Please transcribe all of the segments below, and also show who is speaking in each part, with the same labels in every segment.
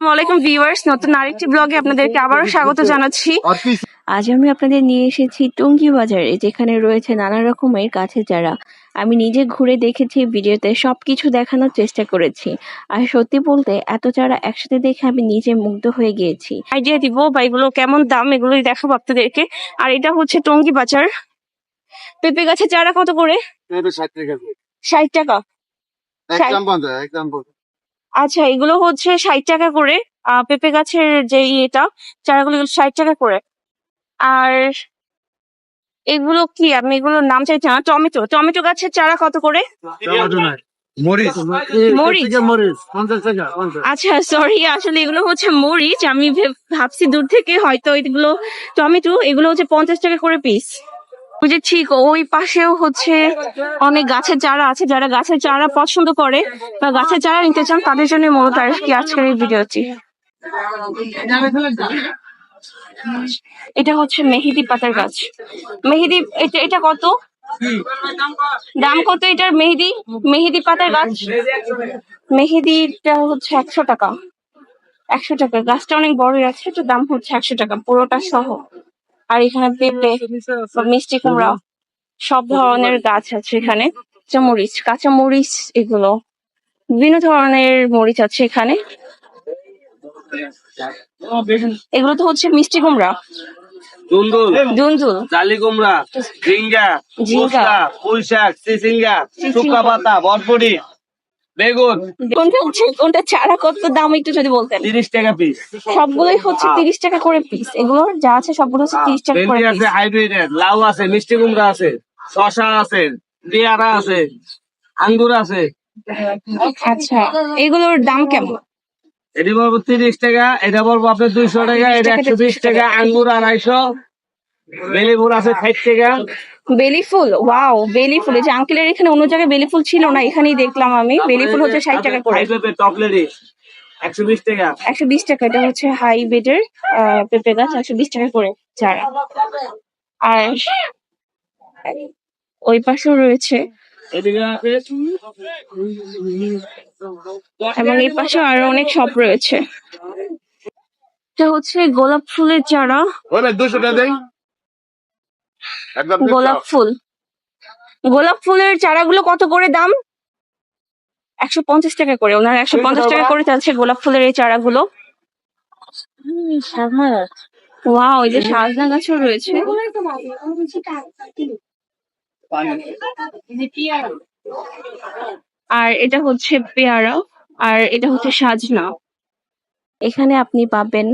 Speaker 1: ওয়ালাইকুম ভিউয়ার্স নতুন আরেকটি ব্লগে আপনাদেরকে আবারও স্বাগত জানাচ্ছি।
Speaker 2: আজ আমি আপনাদের নিয়ে এসেছি টঙ্গী বাজারে যেখানে রয়েছে নানা রকমের গাছের চারা। আমি নিজে ঘুরে দেখেছি ভিডিওতে সবকিছু দেখানোর চেষ্টা করেছি। আর সত্যি বলতে এত চারা একসাথে দেখে আমি নিজে মুগ্ধ হয়ে গিয়েছি।
Speaker 1: আইডিয়া দিব বা এগুলো কেমন দাম এগুলোই দেখাবো আপনাদেরকে। আর এটা হচ্ছে টঙ্গী বাজার। পেঁপে গাছের চারা কত করে?
Speaker 3: ষাট টাকা।
Speaker 1: ষাট টাকা।
Speaker 3: একদম একদম
Speaker 1: আচ্ছা এগুলো হচ্ছে ষাট টাকা করে আহ, পেঁপে গাছের যে ইয়েটা চারাগুলো ষাট টাকা করে। আর এগুলো কি আমি এগুলোর নাম চাইছি না টমেটো। টমেটো গাছের চারা কত করে? আচ্ছা সরি আসলে এগুলো হচ্ছে মরিচ আমি ভেব- ভাবছি দূর থেকে হয়তো এগুলো টমেটো এগুলো হচ্ছে পঞ্চাশ টাকা করে পিস বুঝেছি ওই পাশেও হচ্ছে অনেক গাছের চারা আছে, যারা গাছের চারা পছন্দ করে বা গাছের চারা নিতে চান, তাদের জন্য মূলত আর কি আজকের এই ভিডিওটি। এটা হচ্ছে মেহেদি পাতার গাছ। মেহেদি, এটা এটা কত? দাম কত এটার মেহেদি? মেহেদি পাতার গাছ? মেহেদিটা হচ্ছে একশো টাকা। একশো টাকা। গাছটা অনেক বড়ই আছে, তো দাম হচ্ছে একশো টাকা, পুরোটা সহ। আর এখানে পেঁপে মিষ্টি কুমড়া সব ধরনের গাছ আছে এখানে। মরিচ কাঁচা মরিচ এগুলো বিভিন্ন ধরনের মরিচ আছে এখানে। এগুলো তো হচ্ছে মিষ্টি কুমড়া।
Speaker 4: দুন্দুল
Speaker 1: দুন্দুল
Speaker 4: জালি কুমড়া ঝিঙ্গা
Speaker 1: ঝিঙ্গা।
Speaker 4: পোস্তা পুঁই শাক চিচিঙ্গা শুকা পাতা বরবটি। বেগুন।
Speaker 1: কোনটা হচ্ছে কোনটা চারা কত দাম একটু যদি বলতেন?
Speaker 4: তিরিশ টাকা পিস
Speaker 1: সবগুলোই হচ্ছে তিরিশ টাকা করে পিস এগুলো যা আছে সবগুলো হচ্ছে তিরিশ টাকা করে
Speaker 4: ভেন্ডি আছে হাইব্রিডের লাউ আছে মিষ্টি কুমড়া আছে শশা আছে পেয়ারা আছে আঙ্গুর আছে।
Speaker 1: আচ্ছা এগুলোর দাম কেমন?
Speaker 4: এটি বলব তিরিশ টাকা এটা বলব আপনার দুইশো টাকা এটা একশো বিশ টাকা আঙ্গুর আড়াইশো বেলিপুর আছে ষাট টাকা
Speaker 1: বেলি ফুল? ওয়াও বেলি ফুল। যে আঙ্কেলের এখানে অন্য জায়গায় বেলি ফুল ছিল না এখানেই দেখলাম আমি। বেলি ফুল হচ্ছে ষাট টাকা করে
Speaker 4: টপলেরি একশো বিশ টাকা।
Speaker 1: একশো বিশ টাকা এটা হচ্ছে হাই বেডের পেঁপে গাছ একশো বিশ টাকা করে। চারা আর ওই পাশেও রয়েছে। এবং এই পাশেও আরও অনেক শপ রয়েছে। এটা হচ্ছে গোলাপ ফুলের চারা।
Speaker 3: দুশো টাকা একদম
Speaker 1: গোলাপ ফুল। গোলাপ ফুলের চারাগুলো কত করে দাম? একশো পঞ্চাশ টাকা করে। ওনারা একশো পঞ্চাশ টাকা করে চাচ্ছে গোলাপ ফুলের এই চারাগুলো। ওয়াও এই যে সাজনা গাছও রয়েছে। আর এটা হচ্ছে পেয়ারা আর এটা হচ্ছে সাজনা।
Speaker 2: এখানে আপনি পাবেন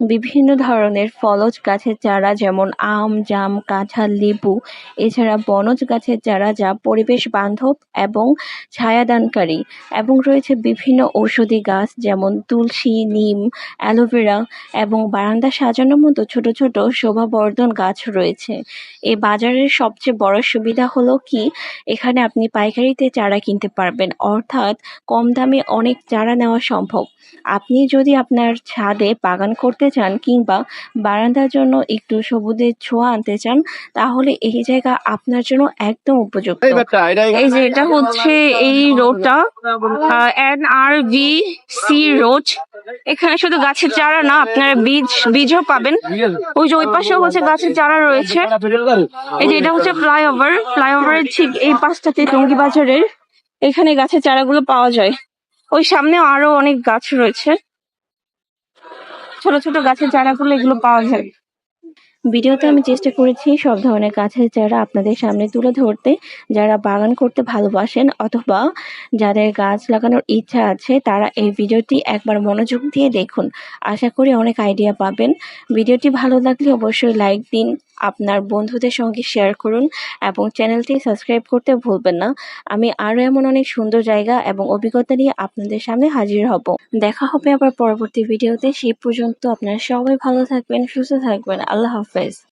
Speaker 2: বিভিন্ন ধরনের ফলজ গাছের চারা, যেমন আম, জাম, কাঁঠাল, লেবু, এছাড়া বনজ গাছের চারা যা পরিবেশ বান্ধব এবং ছায়াদানকারী এবং রয়েছে বিভিন্ন ঔষধি গাছ, যেমন তুলসী, নিম, অ্যালোভেরা এবং বারান্দা সাজানোর মতো ছোট ছোট শোভাবর্ধন গাছ রয়েছে। এই বাজারের সবচেয়ে বড় সুবিধা হলো কি? এখানে আপনি পাইকারিতে চারা কিনতে পারবেন, অর্থাৎ কম দামে অনেক চারা নেওয়া সম্ভব। আপনি যদি আপনার ছাদে বাগান করতে চান কিংবা বারান্দার জন্য একটু সবুজের ছোঁয়া আনতে চান তাহলে এই জায়গা আপনার জন্য একদম উপযুক্ত।
Speaker 3: এই
Speaker 1: যে এটা হচ্ছে এই রোডটা N R V C road এখানে শুধু গাছের চারা না আপনারা বীজ বীজও পাবেন। ওই যে ওই পাশেও হচ্ছে গাছের চারা রয়েছে। এই যে এটা হচ্ছে ফ্লাইওভার ফ্লাইওভারের ঠিক এই পাশটাতে টঙ্গী বাজারের এখানে গাছের চারাগুলো পাওয়া যায়। ওই সামনেও আরও অনেক গাছ রয়েছে। ছোট ছোট গাছের চারাগুলো এগুলো পাওয়া যায়।
Speaker 2: ভিডিওতে আমি চেষ্টা করেছি সব ধরনের গাছের চারা আপনাদের সামনে তুলে ধরতে। যারা বাগান করতে ভালোবাসেন অথবা যাদের গাছ লাগানোর ইচ্ছা আছে, তারা এই ভিডিওটি একবার মনোযোগ দিয়ে দেখুন। আশা করি অনেক আইডিয়া পাবেন। ভিডিওটি ভালো লাগলে অবশ্যই লাইক দিন। আপনার বন্ধুদের সঙ্গে শেয়ার করুন এবং চ্যানেলটি সাবস্ক্রাইব করতে ভুলবেন না। আমি আরও এমন অনেক সুন্দর জায়গা এবং অভিজ্ঞতা নিয়ে আপনাদের সামনে হাজির হব। দেখা হবে আবার পরবর্তী ভিডিওতে সেই পর্যন্ত আপনারা সবাই ভালো থাকবেন, সুস্থ থাকবেন। আল্লাহ হাফেজ।